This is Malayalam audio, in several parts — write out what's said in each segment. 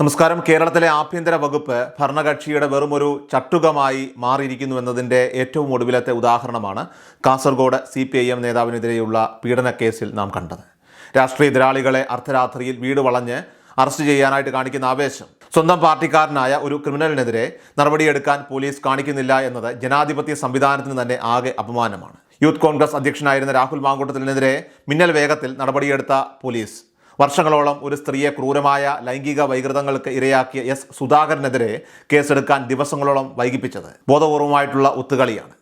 നമസ്കാരം. കേരളത്തിലെ ആഭ്യന്തര വകുപ്പ് ഭരണകക്ഷിയുടെ വെറുമൊരു ചട്ടുകമായി മാറിയിരിക്കുന്നു എന്നതിന്റെ ഏറ്റവും ഒടുവിലത്തെ ഉദാഹരണമാണ് Kasaragod C P I M നേതാവിനെതിരെയുള്ള പീഡനക്കേസിൽ കേസിൽ നാം കണ്ടത്. രാഷ്ട്രീയ എതിരാളികളെ അർദ്ധരാത്രിയിൽ വീട് വളഞ്ഞ് അറസ്റ്റ് ചെയ്യാനായിട്ട് കാണിക്കുന്ന ആവേശം സ്വന്തം പാർട്ടിക്കാരനായ ഒരു ക്രിമിനലിനെതിരെ നടപടിയെടുക്കാൻ പോലീസ് കാണിക്കുന്നില്ല എന്നത് ജനാധിപത്യ സംവിധാനത്തിന് തന്നെ ആകെ അപമാനമാണ്. യൂത്ത് കോൺഗ്രസ് അധ്യക്ഷനായിരുന്ന രാഹുൽ മാങ്കൂട്ടത്തിനെതിരെ മിന്നൽ വേഗത്തിൽ നടപടിയെടുത്ത പോലീസ് വർഷങ്ങളോളം ഒരു സ്ത്രീയെ ക്രൂരമായ ലൈംഗിക വൈകൃതങ്ങൾക്ക് ഇരയാക്കിയ എസ് സുധാകരനെതിരെ കേസെടുക്കാൻ ദിവസങ്ങളോളം വൈകിപ്പിച്ചത് ബോധപൂർവമായിട്ടുള്ള ഒത്തുകളിയാണ്.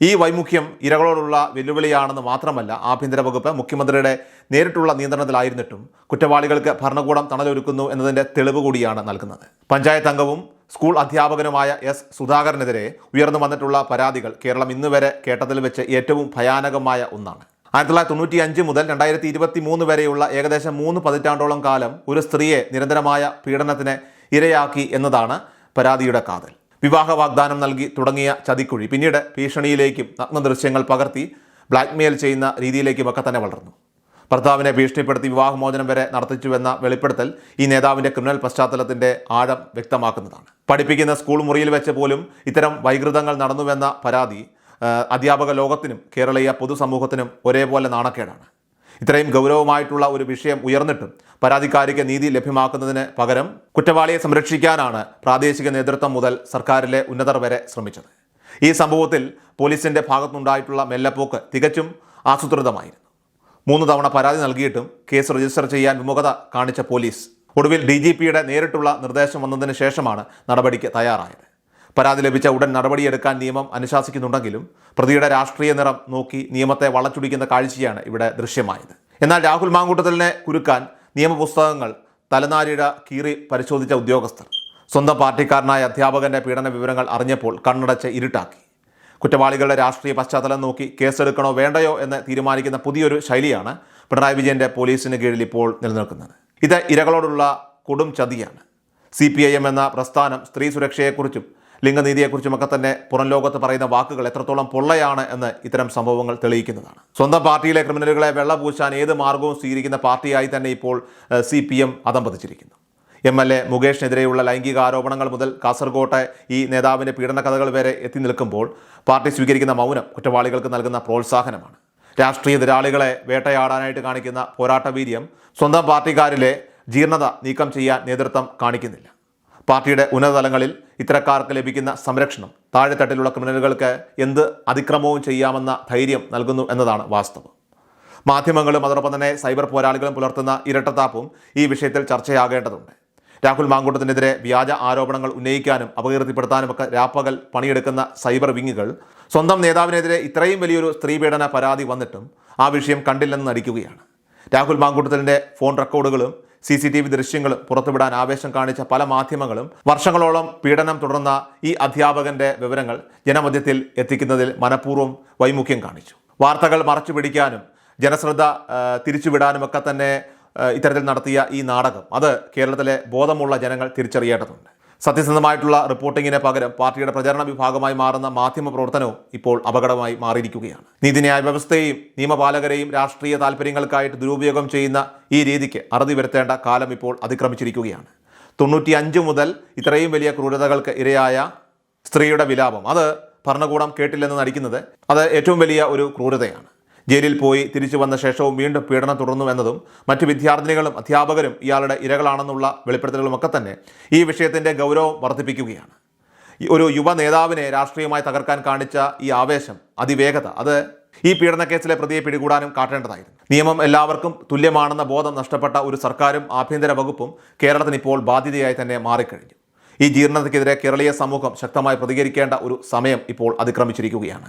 ഈ വൈമുഖ്യം ഇരകളോടുള്ള വെല്ലുവിളിയാണെന്ന് മാത്രമല്ല ആഭ്യന്തര വകുപ്പ് മുഖ്യമന്ത്രിയുടെ നേരിട്ടുള്ള നിയന്ത്രണത്തിലായിരുന്നിട്ടും കുറ്റവാളികൾക്ക് ഭരണകൂടം തണലൊരുക്കുന്നു എന്നതിന്റെ തെളിവ് കൂടിയാണ് നൽകുന്നത്. പഞ്ചായത്ത് അംഗവും സ്കൂൾ അധ്യാപകനുമായ എസ് സുധാകരനെതിരെ ഉയർന്നു വന്നിട്ടുള്ള പരാതികൾ കേരളം ഇന്നുവരെ കേട്ടതിൽ വെച്ച് ഏറ്റവും ഭയാനകമായ ഒന്നാണ്. ആയിരത്തി തൊള്ളായിരത്തി തൊണ്ണൂറ്റി അഞ്ച് മുതൽ രണ്ടായിരത്തി ഇരുപത്തി മൂന്ന് വരെയുള്ള ഏകദേശം മൂന്ന് പതിറ്റാണ്ടോളം കാലം ഒരു സ്ത്രീയെ നിരന്തരമായ പീഡനത്തിന് ഇരയാക്കി എന്നതാണ് പരാതിയുടെ കാതൽ. വിവാഹ വാഗ്ദാനം നൽകി തുടങ്ങിയ ചതിക്കുഴി പിന്നീട് ഭീഷണിയിലേക്കും നഗ്ന ദൃശ്യങ്ങൾ പകർത്തി ബ്ലാക്ക്മെയിൽ ചെയ്യുന്ന രീതിയിലേക്കുമൊക്കെ തന്നെ വളർന്നു. ഭർത്താവിനെ ഭീഷണിപ്പെടുത്തി വിവാഹമോചനം വരെ നടത്തിച്ചുവെന്ന വെളിപ്പെടുത്തൽ ഈ നേതാവിന്റെ ക്രിമിനൽ പശ്ചാത്തലത്തിന്റെ ആഴം വ്യക്തമാക്കുന്നതാണ്. പഠിപ്പിക്കുന്ന സ്കൂൾ മുറിയിൽ വെച്ച് പോലും ഇത്തരം വൈകൃതങ്ങൾ നടന്നുവെന്ന പരാതി അധ്യാപക ലോകത്തിനും കേരളീയ പൊതുസമൂഹത്തിനും ഒരേപോലെ നാണക്കേടാണ്. ഇത്രയും ഗൗരവമായിട്ടുള്ള ഒരു വിഷയം ഉയർന്നിട്ടും പരാതിക്കാരിക്ക് നീതി ലഭ്യമാക്കുന്നതിന് പകരം കുറ്റവാളിയെ സംരക്ഷിക്കാനാണ് പ്രാദേശിക നേതൃത്വം മുതൽ സർക്കാരിലെ ഉന്നതർ വരെ ശ്രമിച്ചത്. ഈ സംഭവത്തിൽ പോലീസിന്റെ ഭാഗത്തുനിന്നുണ്ടായിട്ടുള്ള മെല്ലപ്പോക്ക് തികച്ചും ആസൂത്രിതമായിരുന്നു. മൂന്ന് തവണ പരാതി നൽകിയിട്ടും കേസ് രജിസ്റ്റർ ചെയ്യാൻ വിമുഖത കാണിച്ച പോലീസ് ഒടുവിൽ ഡി നേരിട്ടുള്ള നിർദ്ദേശം വന്നതിന് ശേഷമാണ് നടപടിക്ക് തയ്യാറായത്. പരാതി ലഭിച്ച ഉടൻ നടപടിയെടുക്കാൻ നിയമം അനുശാസിക്കുന്നുണ്ടെങ്കിലും പ്രതിയുടെ രാഷ്ട്രീയ നിറം നോക്കി നിയമത്തെ വളച്ചൊടിക്കുന്ന കാഴ്ചയാണ് ഇവിടെ ദൃശ്യമായത്. എന്നാൽ രാഹുൽ മാങ്കൂട്ടത്തിലിനെ കുരുക്കാൻ നിയമപുസ്തകങ്ങൾ തലനാരിഴ കീറി പരിശോധിച്ച ഉദ്യോഗസ്ഥർ. സ്വന്തം പാർട്ടിക്കാരനായ അധ്യാപകന്റെ പീഡന വിവരങ്ങൾ അറിഞ്ഞപ്പോൾ കണ്ണടച്ച് ഇരുട്ടാക്കി. കുറ്റവാളികളുടെ രാഷ്ട്രീയ പശ്ചാത്തലം നോക്കി കേസെടുക്കണോ വേണ്ടയോ എന്ന് തീരുമാനിക്കുന്ന പുതിയൊരു ശൈലിയാണ് പിണറായി വിജയന്റെ പോലീസിന് കീഴിൽ ഇപ്പോൾ നിലനിൽക്കുന്നത്. ഇത് ഇരകളോടുള്ള കൊടും ചതിയാണ്. സി പി ഐ എം എന്ന പ്രസ്ഥാനം സ്ത്രീ സുരക്ഷയെക്കുറിച്ചും ലിംഗനീതിയെക്കുറിച്ചുമൊക്കെ തന്നെ പുറം ലോകത്ത് പറയുന്ന വാക്കുകൾ എത്രത്തോളം പൊള്ളയാണ് എന്ന് ഇത്തരം സംഭവങ്ങൾ തെളിയിക്കുന്നതാണ്. സ്വന്തം പാർട്ടിയിലെ ക്രിമിനലുകളെ വെള്ളപൂശാൻ ഏത് മാർഗവും സ്വീകരിക്കുന്ന പാർട്ടിയായി തന്നെ ഇപ്പോൾ സി പി എം അതമ്പതിച്ചിരിക്കുന്നു എം എൽ എ മുകേഷിനെതിരെയുള്ള ലൈംഗിക ആരോപണങ്ങൾ മുതൽ കാസർകോട്ടെ ഈ നേതാവിന്റെ പീഡന കഥകൾ വരെ എത്തി നിൽക്കുമ്പോൾ പാർട്ടി സ്വീകരിക്കുന്ന മൗനം കുറ്റവാളികൾക്ക് നൽകുന്ന പ്രോത്സാഹനമാണ്. രാഷ്ട്രീയ എതിരാളികളെ വേട്ടയാടാനായിട്ട് കാണിക്കുന്ന പോരാട്ട വീര്യം സ്വന്തം പാർട്ടിക്കാരിലെ ജീർണത നീക്കം ചെയ്യാൻ നേതൃത്വം കാണിക്കുന്നില്ല. പാർട്ടിയുടെ ഉന്നതതലങ്ങളിൽ ഇത്തരക്കാർക്ക് ലഭിക്കുന്ന സംരക്ഷണം താഴെത്തട്ടിലുള്ള ക്രിമിനലുകൾക്ക് എന്ത് അതിക്രമവും ചെയ്യാമെന്ന ധൈര്യം നൽകുന്നു എന്നതാണ് വാസ്തവം. മാധ്യമങ്ങളും അതോടൊപ്പം തന്നെ സൈബർ പോരാളികളും പുലർത്തുന്ന ഇരട്ടത്താപ്പും ഈ വിഷയത്തിൽ ചർച്ചയാകേണ്ടതുണ്ട്. രാഹുൽ മാങ്കൂട്ടത്തിനെതിരെ വ്യാജ ആരോപണങ്ങൾ ഉന്നയിക്കാനും അപകീർത്തിപ്പെടുത്താനും ഒക്കെ രാപ്പകൽ പണിയെടുക്കുന്ന സൈബർ വിങ്ങുകൾ സ്വന്തം നേതാവിനെതിരെ ഇത്രയും വലിയൊരു സ്ത്രീപീഡന പരാതി വന്നിട്ടും ആ വിഷയം കണ്ടില്ലെന്ന് നടിക്കുകയാണ്. രാഹുൽ മാങ്കൂട്ടത്തിന്റെ ഫോൺ റെക്കോർഡുകളും സി സി ടി വി ദൃശ്യങ്ങൾ പുറത്തുവിടാൻ ആവേശം കാണിച്ച പല മാധ്യമങ്ങളും വർഷങ്ങളോളം പീഡനം തുടർന്ന ഈ അധ്യാപകന്റെ വിവരങ്ങൾ ജനമധ്യത്തിൽ എത്തിക്കുന്നതിൽ മനഃപൂർവം വൈമുഖ്യം കാണിച്ചു. വാർത്തകൾ മറച്ചു പിടിക്കാനും ജനശ്രദ്ധ തിരിച്ചുവിടാനുമൊക്കെ തന്നെ ഇത്തരത്തിൽ നടത്തിയ ഈ നാടകം. അത് കേരളത്തിലെ ബോധമുള്ള ജനങ്ങൾ തിരിച്ചറിയേണ്ടതുണ്ട്. സത്യസന്ധമായിട്ടുള്ള റിപ്പോർട്ടിങ്ങിന് പകരം പാർട്ടിയുടെ പ്രചരണ വിഭാഗമായി മാറുന്ന മാധ്യമ പ്രവർത്തനവും ഇപ്പോൾ അപകടമായി മാറിയിരിക്കുകയാണ്. നീതിന്യായ വ്യവസ്ഥയെയും നിയമപാലകരെയും രാഷ്ട്രീയ താല്പര്യങ്ങൾക്കായിട്ട് ദുരുപയോഗം ചെയ്യുന്ന ഈ രീതിക്ക് അറുതി വരുത്തേണ്ട കാലം ഇപ്പോൾ അതിക്രമിച്ചിരിക്കുകയാണ്. തൊണ്ണൂറ്റി അഞ്ച് മുതൽ ഇത്രയും വലിയ ക്രൂരതകൾക്ക് ഇരയായ സ്ത്രീയുടെ വിലാപം. അത് ഭരണകൂടം കേട്ടില്ലെന്ന് നടിക്കുന്നത്. അത് ഏറ്റവും വലിയ ഒരു ക്രൂരതയാണ്. ജയിലിൽ പോയി തിരിച്ചു വന്ന ശേഷവും വീണ്ടും പീഡനം തുടർന്നു എന്നതും മറ്റ് വിദ്യാർത്ഥിനികളും അധ്യാപകരും ഇയാളുടെ ഇരകളാണെന്നുള്ള വെളിപ്പെടുത്തലുകളുമൊക്കെ തന്നെ ഈ വിഷയത്തിന്റെ ഗൗരവം വർദ്ധിപ്പിക്കുകയാണ്. ഒരു യുവ നേതാവിനെ രാഷ്ട്രീയമായി തകർക്കാൻ കാണിച്ച ഈ ആവേശം അതിവേഗത അത് ഈ പീഡനക്കേസിലെ പ്രതിയെ പിടികൂടാനും കാട്ടേണ്ടതായിരുന്നു. നിയമം എല്ലാവർക്കും തുല്യമാണെന്ന ബോധം നഷ്ടപ്പെട്ട ഒരു സർക്കാരും ആഭ്യന്തര വകുപ്പും കേരളത്തിന് ഇപ്പോൾ ബാധ്യതയായി തന്നെ മാറിക്കഴിഞ്ഞു. ഈ ജീർണതയ്ക്കെതിരെ കേരളീയ സമൂഹം ശക്തമായി പ്രതികരിക്കേണ്ട ഒരു സമയം ഇപ്പോൾ അതിക്രമിച്ചിരിക്കുകയാണ്.